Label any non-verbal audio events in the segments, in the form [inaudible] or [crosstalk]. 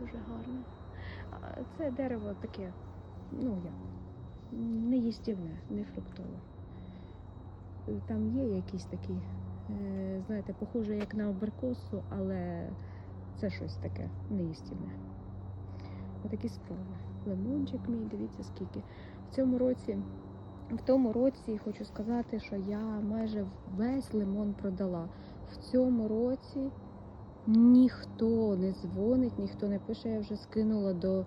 дуже гарно. А Це дерево таке, ну як, не їстівне, не фруктове. Там є якісь такі, е, знаєте, похоже як на абрикосу, але це щось таке неїстівне. Отакі справи. Лимончик мій, дивіться скільки. В цьому році, в тому році хочу сказати, що я майже весь лимон продала. В цьому році ніхто не дзвонить, ніхто не пише, я вже скинула до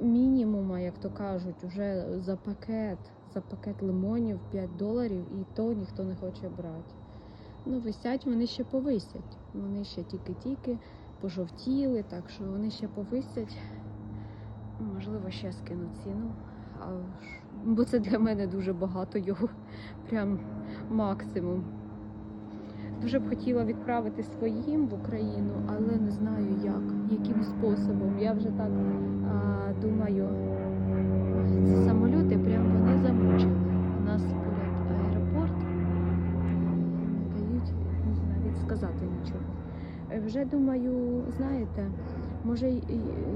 мінімума, як то кажуть, уже за пакет, за пакет лимонів 5 доларів, і то ніхто не хоче брати. Ну, висять, вони ще повисять. Вони ще тільки-тільки пожовтіли, так що вони ще повисять. Можливо, ще скину ціну. А, бо це для мене дуже багато його, прям максимум. Дуже б хотіла відправити своїм в Україну, але не знаю як, яким способом. Я вже так а, думаю, ці самоліти прям вони замучили. У нас поряд аеропорт. Не дають навіть сказати нічого. Е, Вже думаю, знаєте, може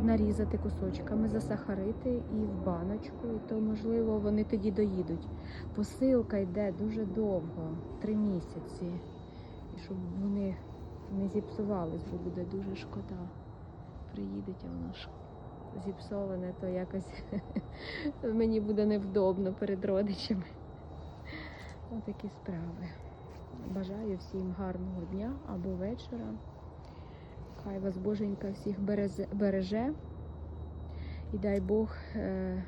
нарізати кусочками, засахарити і в баночку, і то можливо вони тоді доїдуть. Посилка йде дуже довго, три місяці. І щоб вони не зіпсувались, бо буде дуже шкода. Приїдуть, а воно ж зіпсоване, то якось [laughs] мені буде невдобно перед родичами. Отакі справи. Бажаю всім гарного дня або вечора. Хай вас Боженька всіх береже. І дай Бог е,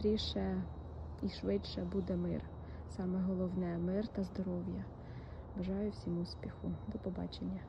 швидше і швидше буде мир. Саме головне мир та здоров'я. Бажаю всім успіху. До побачення.